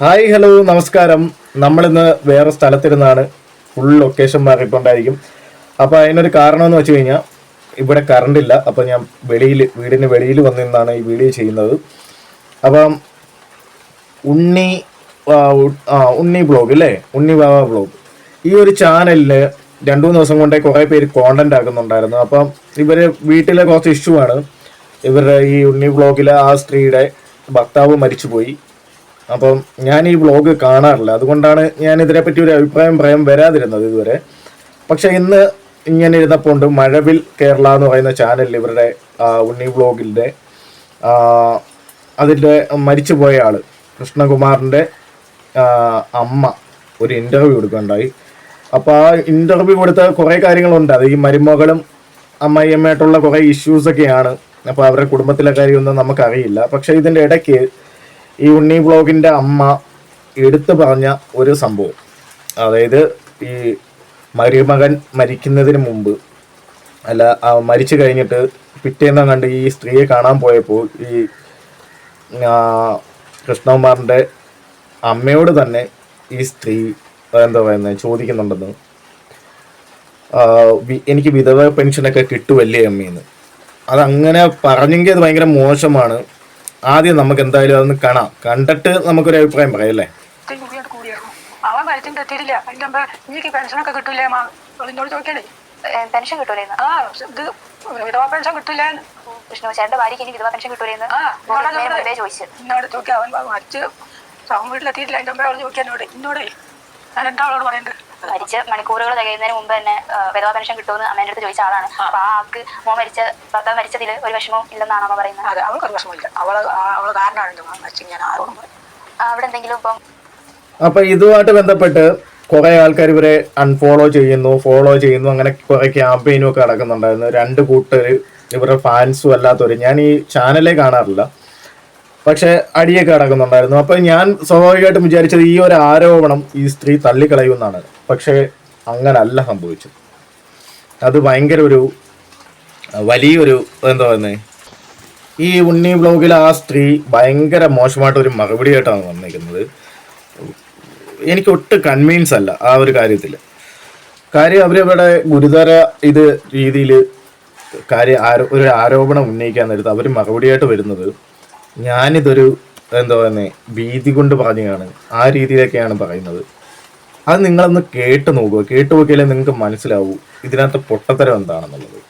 Hi hello നമസ്കാരം. നമ്മളിന്ന് വേറെ സ്ഥലത്തിരുന്നാണ്. Full location മാറിക്കൊണ്ടായിരിക്കും. അപ്പോൾ അതിനൊരു കാരണം എന്ന് വെച്ച് കഴിഞ്ഞാൽ ഇവിടെ കറണ്ട് ഇല്ല. അപ്പോൾ ഞാൻ വെളിയിൽ വീടിന് വെളിയിൽ വന്നിരുന്നാണ് ഈ വീഡിയോ ചെയ്യുന്നത്. അപ്പം ഉണ്ണി ഉണ്ണി ബ്ലോഗ് അല്ലേ ഉണ്ണി ബാബ ബ്ലോഗ് ഈ ഒരു ചാനലിൽ രണ്ടു മൂന്ന് ദിവസം കൊണ്ടേ കുറേ പേര് കോണ്ടന്റ് ആക്കുന്നുണ്ടായിരുന്നു. അപ്പം ഇവർ വീട്ടിലെ കുറച്ച് ഇഷ്യൂ ആണ്. ഇവരുടെ ഈ ഉണ്ണി ബ്ലോഗിലെ ആ സ്ത്രീയുടെ ഭർത്താവ് മരിച്ചുപോയി. അപ്പം ഞാൻ ഈ വ്ളോഗ് കാണാറില്ല. അതുകൊണ്ടാണ് ഞാൻ ഇതിനെപ്പറ്റി ഒരു അഭിപ്രായം പറയാൻ വരാതിരുന്നത് ഇതുവരെ. പക്ഷെ ഇന്ന് ഇങ്ങനെ ഇരുന്നപ്പോൾ ഉണ്ട്. മഴവിൽ കേരള എന്ന് പറയുന്ന ചാനലിൽ ഇവരുടെ ഉണ്ണി വ്ളോഗിന്റെ അതിന്റെ മരിച്ചുപോയ ആൾ കൃഷ്ണകുമാറിന്റെ അമ്മ ഒരു ഇന്റർവ്യൂ എടുക്കുകയുണ്ടായി അപ്പോൾ ആ ഇന്റർവ്യൂ കൊടുത്ത കുറേ കാര്യങ്ങളുണ്ട്. അത് ഈ മരുമകളും അമ്മയമ്മയായിട്ടുള്ള കുറേ ഇഷ്യൂസൊക്കെയാണ് അപ്പോൾ അവരുടെ കുടുംബത്തിലെ കാര്യമൊന്നും നമുക്കറിയില്ല. പക്ഷേ ഇതിന്റെ ഇടയ്ക്ക് ഈ ഉണ്ണി വ്ളോഗിന്റെ അമ്മ എടുത്തു പറഞ്ഞ ഒരു സംഭവം. അതായത് ഈ മരുമകൻ മരിക്കുന്നതിന് മുമ്പ് അല്ല മരിച്ചു കഴിഞ്ഞിട്ട് പിറ്റേന്ന് കണ്ട് ഈ സ്ത്രീയെ കാണാൻ പോയപ്പോൾ ഈ കൃഷ്ണകുമാറിന്റെ അമ്മയോട് തന്നെ ഈ സ്ത്രീ എന്താ പറയുന്നത് ചോദിക്കുന്നുണ്ടെന്ന്. എനിക്ക് വിധവ പെൻഷനൊക്കെ കിട്ടുമല്ലേ അമ്മയെന്ന് അതങ്ങനെ പറഞ്ഞെങ്കിൽ അത് ഭയങ്കര മോശമാണ്. ആദ്യം നമുക്ക് എന്തായാലും അതൊന്ന് കാണാം. കണ്ടിട്ട് നമുക്കൊരു അഭിപ്രായം പറയാം അല്ലേ? അവൻ അതിന്റെ മുമ്പ് എനിക്ക് പെൻഷനൊക്കെ കിട്ടൂലേ മാ? എന്നോട് ചോദിക്കണേ. പെൻഷൻ കിട്ടൂലേന്ന്. ആ ഇത് വിധവാ പെൻഷൻ കിട്ടില്ലേ വിഷ്ണു ചേട്ടന്റെ ഭാര്യക്ക് ഇനി വിധവാ പെൻഷൻ കിട്ടൂലേന്ന്. ചോദിച്ചു. എന്നോട് ചോദിക്കാം. അവൻ മരിച്ച് അവൻ വീട്ടിലെത്തിയിട്ടില്ല. അതിന്റെ മുമ്പേ അവൾ ചോദിക്കാൻ എന്നോട്. എന്നോടേ ഞാൻ എന്താ അവളോട് മരിച്ച് മണിക്കൂറുകൾ തികയുന്നതിന് മുമ്പ് തന്നെ വിധവാ പെൻഷൻ കിട്ടുമെന്ന് അമ്മേന്റെ അടുത്ത് ചോദിച്ച ആളാണ്. അപ്പൊ ആ ആൾക്ക് മോൻ മരിച്ച ഭർത്താവ് മരിച്ചതിൽ ഒരു വിഷമവും ഇല്ലെന്നാണ് അമ്മ പറയുന്നത്? അതെ അവൾക്ക് ഒരു വിഷമമില്ല അവൾ ആ- അവൾ കാരണമാണ് എന്റെ മകൻ മരിച്ചു ഞാൻ ആരോടും അവിടെ എന്തെങ്കിലും ഇപ്പം അപ്പൊ ഇതുമായിട്ട് ബന്ധപ്പെട്ട് കുറെ ആൾക്കാർ ഇവരെ അൺഫോളോ ചെയ്യുന്നു ഫോളോ ചെയ്യുന്നു അങ്ങനെ കുറെ ക്യാമ്പയിനും ഒക്കെ നടക്കുന്നുണ്ടായിരുന്നു. രണ്ട് കൂട്ടർ ഇവരുടെ ഫാൻസും അല്ലാത്തവര്. ഞാൻ ഈ ചാനലേ കാണാറില്ല. പക്ഷെ അടിയൊക്കെ അടക്കുന്നുണ്ടായിരുന്നു അപ്പൊ ഞാൻ സ്വാഭാവികമായിട്ടും വിചാരിച്ചത് ഈ ഒരു ആരോപണം ഈ സ്ത്രീ തള്ളിക്കളയുമെന്നാണ്. പക്ഷെ അങ്ങനല്ല സംഭവിച്ചത്. അത് ഭയങ്കര ഒരു വലിയൊരു എന്താ പറയുന്നത് ഈ ഉണ്ണി ബ്ലോഗിൽ ആ സ്ത്രീ ഭയങ്കര മോശമായിട്ട് ഒരു മറുപടിയായിട്ടാണ് വന്നിരിക്കുന്നത്. എനിക്ക് ഒട്ടും കൺവീൻസ് അല്ല ആ ഒരു കാര്യത്തിൽ കാര്യം അവരവരുടെ ഗുരുതര ഇത് രീതിയിൽ കാര്യം ആരോ ഒരു ആരോപണം ഉന്നയിക്കാൻ നേരത്ത് അവർ മറുപടിയായിട്ട് വരുന്നത് ഞാനിതൊരു എന്താ പറയുന്നത് ഭീതി കൊണ്ട് പറഞ്ഞതാണ്. ആ രീതിയിലൊക്കെയാണ് പറയുന്നത്. അത് നിങ്ങളൊന്ന് കേട്ട് നോക്കുക. കേട്ട് നോക്കിയാലേ നിങ്ങൾക്ക് മനസ്സിലാവൂ ഇതിനകത്ത് പൊട്ടത്തരം എന്താണെന്നുള്ളത്.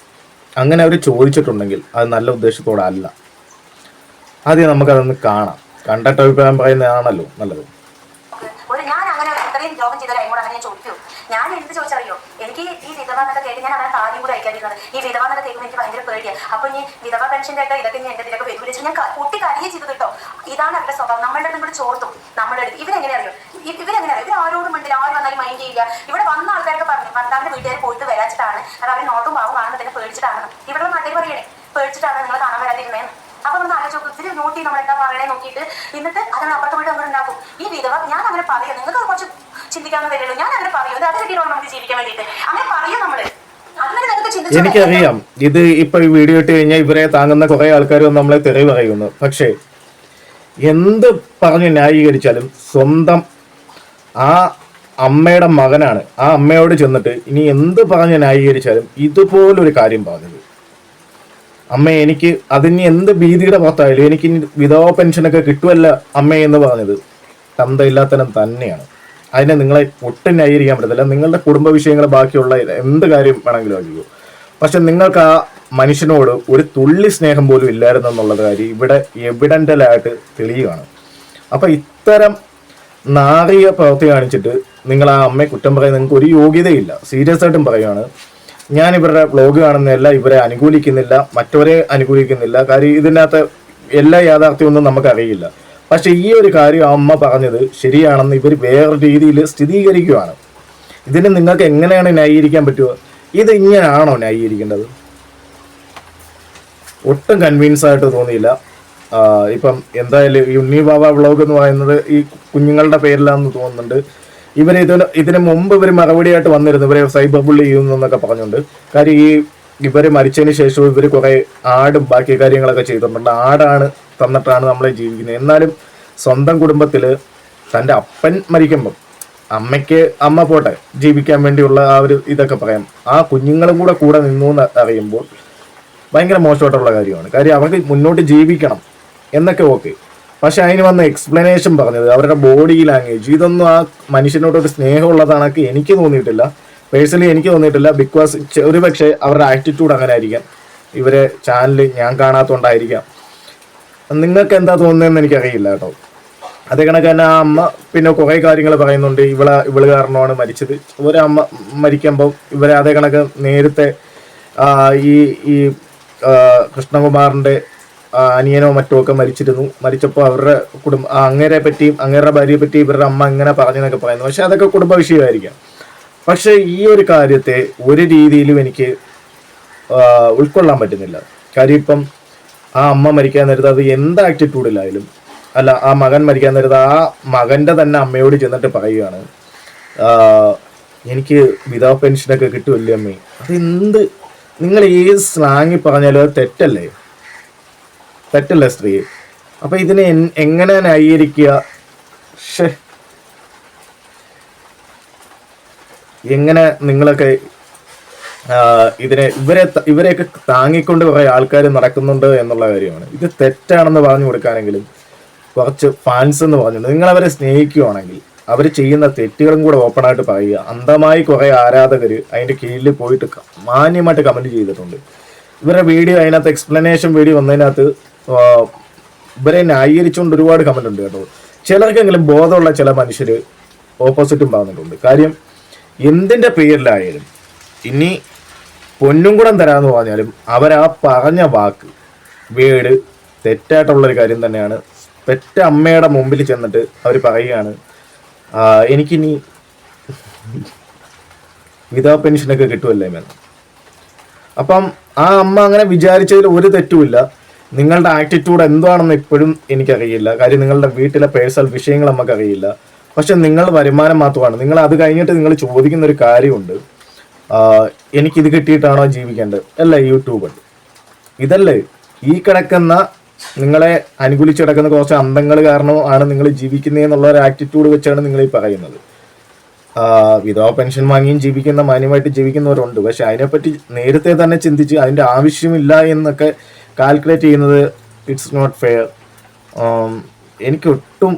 അങ്ങനെ അവർ ചോദിച്ചിട്ടുണ്ടെങ്കിൽ അത് നല്ല ഉദ്ദേശത്തോടെ അല്ല ആദ്യം നമുക്കതൊന്ന് കാണാം. കണ്ടിട്ട് അഭിപ്രായം പറയുന്നതാണല്ലോ നല്ലത്. ഞാൻ അങ്ങനെ ഇത്രയും ദ്രോഹം ചെയ്ത കൈമോട് അങ്ങനെ ചോദിക്കൂ. ഞാൻ എന്ത് ചോദിച്ചറിയോ? എനിക്ക് ഈ വിധവ എന്നൊക്കെ കേട്ട് ഞാൻ അവരെ താലിയും കൂടെ അയക്കാതിരുന്നത്. ഈ വിധവ എന്നൊക്കെ കേൾക്കുമ്പോൾ എനിക്ക് ഭയങ്കര പേടിയാണ് അപ്പൊ ഇനി വിധവ പെൻഷന്റെ ഒക്കെ ഇതൊക്കെ ഞാൻ എന്റെ ഇതിലൊക്കെ വരും ഞാൻ കുട്ടി കരിയെ ചെയ്തു കിട്ടോ. ഇതാണ് അവരുടെ സ്വഭാവം. നമ്മളുടെ അടുത്ത് ചോർത്തും. നമ്മുടെ അടുത്ത് ഇവരെങ്ങനെ അറിയോ? ഇവരെങ്ങനെ അറിയോ? ഇവർ ആരോടും മിണ്ടില്ല. ആരും വന്നാലും മൈൻഡ് ചെയ്യില്ല. ഇവിടെ വന്ന ആൾക്കാരൊക്കെ പറഞ്ഞു ഭർത്താവിന്റെ വീട്ടുകാർ പോയിട്ട് വരാച്ചിട്ടാണ്. അത് അവർ നോട്ടും പാവം തന്നെ പേടിച്ചിട്ടാണ്. ഇവിടെ നാട്ടിൽ പറയണേ പേടിച്ചിട്ടാണ് നിങ്ങൾ കാണാൻ വരാതിരുന്നേന്ന്. അപ്പൊ നമ്മൾ ആലോചിച്ചു ഇത്തിരി നോട്ടി നമ്മൾ എന്താ പറയണേ നോക്കിയിട്ട് എന്നിട്ട് അതാണ് അപ്പുറത്തെ വീട് നമ്മൾ ഉണ്ടാക്കും. ഈ വിധവ ഞാൻ അങ്ങനെ പറയാം നിങ്ങൾക്ക് കുറച്ച് ചിന്തിക്കാവുന്ന വരുള്ളൂ ഞാൻ അങ്ങനെ പറയും. അത് കിട്ടിയോ നമുക്ക് ജീവിക്കാൻ വേണ്ടിയിട്ട്. അങ്ങനെ പറയും നമ്മൾ. എനിക്കറിയാം. ഇത് ഇപ്പൊ ഈ വീഡിയോ ഇട്ട് കഴിഞ്ഞാൽ ഇവരെ താങ്ങുന്ന കുറെ ആൾക്കാർ നമ്മളെ തെറി പറയുന്നു. പക്ഷേ എന്ത് പറഞ്ഞ് ന്യായീകരിച്ചാലും സ്വന്തം ആ അമ്മയുടെ മകനാണ്. ആ അമ്മയോട് ചെന്നിട്ട് ഇനി എന്ത് പറഞ്ഞ് ന്യായീകരിച്ചാലും ഇതുപോലൊരു കാര്യം പറഞ്ഞത് അമ്മ എനിക്ക് അതിന് എന്ത് ഭീതിയുടെ പുറത്തായാലും എനിക്ക് വിധവ പെൻഷനൊക്കെ കിട്ടുമല്ല അമ്മ എന്ന് പറഞ്ഞത് തന്തയില്ലാത്തനം തന്നെയാണ്. അതിനെ നിങ്ങളെ ഒട്ടും ന്യായീകരിക്കാൻ പറ്റത്തില്ല നിങ്ങളുടെ കുടുംബ വിഷയങ്ങൾ ബാക്കിയുള്ള എന്ത് കാര്യം വേണമെങ്കിലും ആക്കിക്കോ പക്ഷെ നിങ്ങൾക്ക് ആ മനുഷ്യനോട് ഒരു തുള്ളി സ്നേഹം പോലും ഇല്ലായിരുന്നു എന്നുള്ള കാര്യം ഇവിടെ എവിഡന്റലായിട്ട് തെളിയുകയാണ്. അപ്പം ഇത്തരം നാറിയ പ്രവൃത്തി കാണിച്ചിട്ട് നിങ്ങൾ ആ അമ്മയെ കുറ്റം പറയാൻ നിങ്ങൾക്ക് ഒരു യോഗ്യതയില്ല. സീരിയസ് ആയിട്ടും പറയുകയാണ്. ഞാൻ ഇവരുടെ വ്ലോഗ് കാണുന്നതല്ല ഇവരെ അനുകൂലിക്കുന്നില്ല മറ്റവരെ അനുകൂലിക്കുന്നില്ല. കാര്യം ഇതിനകത്ത് എല്ലാ യാഥാർത്ഥ്യമൊന്നും നമുക്കറിയില്ല. പക്ഷെ ഈ ഒരു കാര്യം അമ്മ പറഞ്ഞത് ശരിയാണെന്ന് ഇവർ വേറെ രീതിയിൽ സ്ഥിരീകരിക്കുകയാണ് ഇതിന് നിങ്ങൾക്ക് എങ്ങനെയാണ് ന്യായീകരിക്കാൻ പറ്റുക? ഇത് ഇങ്ങനെയാണോ ന്യായീകരിക്കേണ്ടത്? ഒട്ടും കൺവീൻസ് ആയിട്ട് തോന്നിയില്ല. ഇപ്പം എന്തായാലും ഈ ഉണ്ണി ബാബ വ്ളോഗ് എന്ന് പറയുന്നത് ഈ കുഞ്ഞുങ്ങളുടെ പേരിലാണെന്ന് തോന്നുന്നുണ്ട്. ഇവർ ഇതിന് ഇതിന് മുമ്പ് ഇവർ മറുപടിയായിട്ട് വന്നിരുന്നു. ഇവരെ സൈബർ ബുള്ളി ചെയ്യുന്നു എന്നൊക്കെ പറഞ്ഞുകൊണ്ട്. കാര്യം ഈ ഇവർ മരിച്ചതിന് ശേഷം ഇവർ കുറേ ആടും ബാക്കി കാര്യങ്ങളൊക്കെ ചെയ്തിട്ടുണ്ട്. ആടാണ് തന്നിട്ടാണ് നമ്മളെ ജീവിക്കുന്നത്. എന്നാലും സ്വന്തം കുടുംബത്തിൽ തന്റെ അപ്പൻ മരിക്കുമ്പം അമ്മയ്ക്ക് അമ്മ പോട്ടെ ജീവിക്കാൻ വേണ്ടിയുള്ള ആ ഒരു ഇതൊക്കെ പറയാം. ആ കുഞ്ഞുങ്ങളും കൂടെ കൂടെ നിന്നു എന്ന് അറിയുമ്പോൾ ഭയങ്കര മോശമായിട്ടുള്ള കാര്യമാണ്. കാര്യം അവർക്ക് മുന്നോട്ട് ജീവിക്കണം എന്നൊക്കെ ഓക്കെ. പക്ഷെ അതിന് വന്ന എക്സ്പ്ലനേഷൻ പറഞ്ഞത് അവരുടെ ബോഡി ലാംഗ്വേജ് ഇതൊന്നും ആ മനുഷ്യനോട് ഒരു സ്നേഹമുള്ളതാണൊക്കെ എനിക്ക് തോന്നിയിട്ടില്ല. പേഴ്സണലി എനിക്ക് തോന്നിയിട്ടില്ല. ബിക്കോസ് ഒരു പക്ഷേ അവരുടെ ആറ്റിറ്റ്യൂഡ് അങ്ങനെ ആയിരിക്കാം ഇവരെ ചാനൽ ഞാൻ കാണാത്തതുകൊണ്ടായിരിക്കാം. നിങ്ങൾക്ക് എന്താ തോന്നുന്നതെന്ന് എനിക്കറിയില്ല കേട്ടോ. അതേ കണക്ക് തന്നെ ആ അമ്മ പിന്നെ കുറേ കാര്യങ്ങൾ പറയുന്നുണ്ട്. ഇവളെ ഇവൾ കാരണമാണ് മരിച്ചത്. അമ്മ മരിക്കുമ്പോൾ ഇവരെ അതേ കണക്ക് നേരത്തെ ഈ ഈ കൃഷ്ണകുമാറിന്റെ അനിയനോ മറ്റോ ഒക്കെ മരിച്ചിരുന്നു. മരിച്ചപ്പോൾ അവരുടെ കുടുംബ അങ്ങേരെ പറ്റിയും അങ്ങേരുടെ ഭാര്യയെ പറ്റി ഇവരുടെ അമ്മ ഇങ്ങനെ പറഞ്ഞെന്നൊക്കെ പറയുന്നു. പക്ഷെ അതൊക്കെ കുടുംബ വിഷയമായിരിക്കാം. പക്ഷെ ഈ ഒരു കാര്യത്തെ ഒരു രീതിയിലും എനിക്ക് ഉൾക്കൊള്ളാൻ പറ്റുന്നില്ല. കാര്യം ഇപ്പം ആ അമ്മ മരിക്കാൻ നേരത്ത് അത് എന്ത് ആറ്റിറ്റ്യൂഡിലായാലും അല്ല ആ മകൻ മരിക്കാൻ നേരത്ത് ആ മകന്റെ തന്നെ അമ്മയോട് ചെന്നിട്ട് പറയുകയാണ് എനിക്ക് വിധവ പെൻഷനൊക്കെ കിട്ടുമല്ലേ അമ്മേ? അതെന്ത്? നിങ്ങൾ ഏത് സ്ലാങ്ങി പറഞ്ഞാലും അത് തെറ്റല്ലേ? തെറ്റല്ലേ സ്ത്രീ? അപ്പൊ ഇതിനെ എങ്ങനെ ന്യായീകരിക്കുക. എങ്ങനെ നിങ്ങളൊക്കെ ഇതിനെ ഇവരെ ഇവരെയൊക്കെ താങ്ങിക്കൊണ്ട് കുറെ ആൾക്കാർ നടക്കുന്നുണ്ട് എന്നുള്ള കാര്യമാണ്. ഇത് തെറ്റാണെന്ന് പറഞ്ഞു കൊടുക്കാനെങ്കിലും കുറച്ച് ഫാൻസ് എന്ന് പറഞ്ഞു നിങ്ങൾ അവരെ സ്നേഹിക്കുകയാണെങ്കിൽ അവർ ചെയ്യുന്ന തെറ്റുകളും കൂടെ ഓപ്പൺ ആയിട്ട് പറയുക. അന്ധമായി കുറെ ആരാധകർ അതിന്റെ കീഴിൽ പോയിട്ട് മാന്യമായിട്ട് കമന്റ് ചെയ്തിട്ടുണ്ട്. ഇവരുടെ വീഡിയോ അതിനകത്ത് എക്സ്പ്ലനേഷൻ വീഡിയോ വന്നതിനകത്ത് ഇവരെ ന്യായീകരിച്ചുകൊണ്ട് ഒരുപാട് കമന്റ് ഉണ്ട് കേട്ടോ. ചിലർക്കെങ്കിലും ബോധമുള്ള ചില മനുഷ്യർ ഓപ്പോസിറ്റും പറഞ്ഞിട്ടുണ്ട്. കാര്യം എന്തിന്റെ പേരിലായാലും ഇനി പൊന്നും കൂടം തരാമെന്ന് പറഞ്ഞാലും അവരാ പറഞ്ഞ വാക്ക് വേട് തെറ്റായിട്ടുള്ളൊരു കാര്യം തന്നെയാണ്. പെറ്റ അമ്മയുടെ മുമ്പിൽ ചെന്നിട്ട് അവർ പറയുകയാണ് "ആ, എനിക്കിനി വിധവ പെൻഷനൊക്കെ കിട്ടുമല്ലേ എന്ന് അപ്പം ആ അമ്മ അങ്ങനെ വിചാരിച്ചതിൽ ഒരു തെറ്റുമില്ല. നിങ്ങളുടെ ആറ്റിറ്റ്യൂഡ് എന്താണെന്ന് ഇപ്പോഴും എനിക്കറിയില്ല. കാര്യം നിങ്ങളുടെ വീട്ടിലെ പേഴ്സണൽ വിഷയങ്ങൾ നമുക്കറിയില്ല പക്ഷെ നിങ്ങൾ വരുമാനം മാത്രമാണ്. നിങ്ങൾ അത് കഴിഞ്ഞിട്ട് നിങ്ങൾ ചോദിക്കുന്ന ഒരു കാര്യമുണ്ട്. എനിക്കിത് കിട്ടിയിട്ടാണോ ജീവിക്കേണ്ടത്? അല്ല യൂട്യൂബ്. ഇതല്ലേ ഈ കിടക്കുന്ന നിങ്ങളെ അനുകൂലിച്ച് കിടക്കുന്ന കുറച്ച് അന്തങ്ങൾ കാരണം ആണ് നിങ്ങൾ ജീവിക്കുന്നതെന്നുള്ള ഒരു ആറ്റിറ്റ്യൂഡ് വെച്ചാണ് നിങ്ങൾ ഈ പറയുന്നത് വിധവ പെൻഷൻ വാങ്ങിയും ജീവിക്കുന്ന മാന്യമായിട്ട് ജീവിക്കുന്നവരുണ്ട്. പക്ഷെ അതിനെപ്പറ്റി നേരത്തെ തന്നെ ചിന്തിച്ച് അതിന്റെ ആവശ്യമില്ല എന്നൊക്കെ കാൽക്കുലേറ്റ് ചെയ്യുന്നത് ഇറ്റ്സ് നോട്ട് ഫെയർ എനിക്ക് ഒട്ടും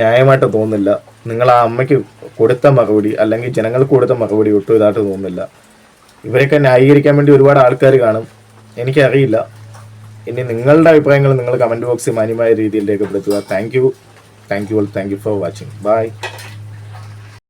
ന്യായമായിട്ട് തോന്നുന്നില്ല. നിങ്ങൾ ആ അമ്മയ്ക്ക് കൊടുത്ത മറുപടി അല്ലെങ്കിൽ ജനങ്ങൾക്ക് കൊടുത്ത മറുപടി ഒട്ടും ഇതായിട്ട് തോന്നുന്നില്ല. ഇവരെയൊക്കെ ന്യായീകരിക്കാൻ വേണ്ടി ഒരുപാട് ആൾക്കാർ കാണും. എനിക്കറിയില്ല. ഇനി നിങ്ങളുടെ അഭിപ്രായങ്ങൾ നിങ്ങൾ കമന്റ് ബോക്സിൽ മാന്യമായ രീതിയിൽ രേഖപ്പെടുത്തുക thank you thank you all thank you for watching bye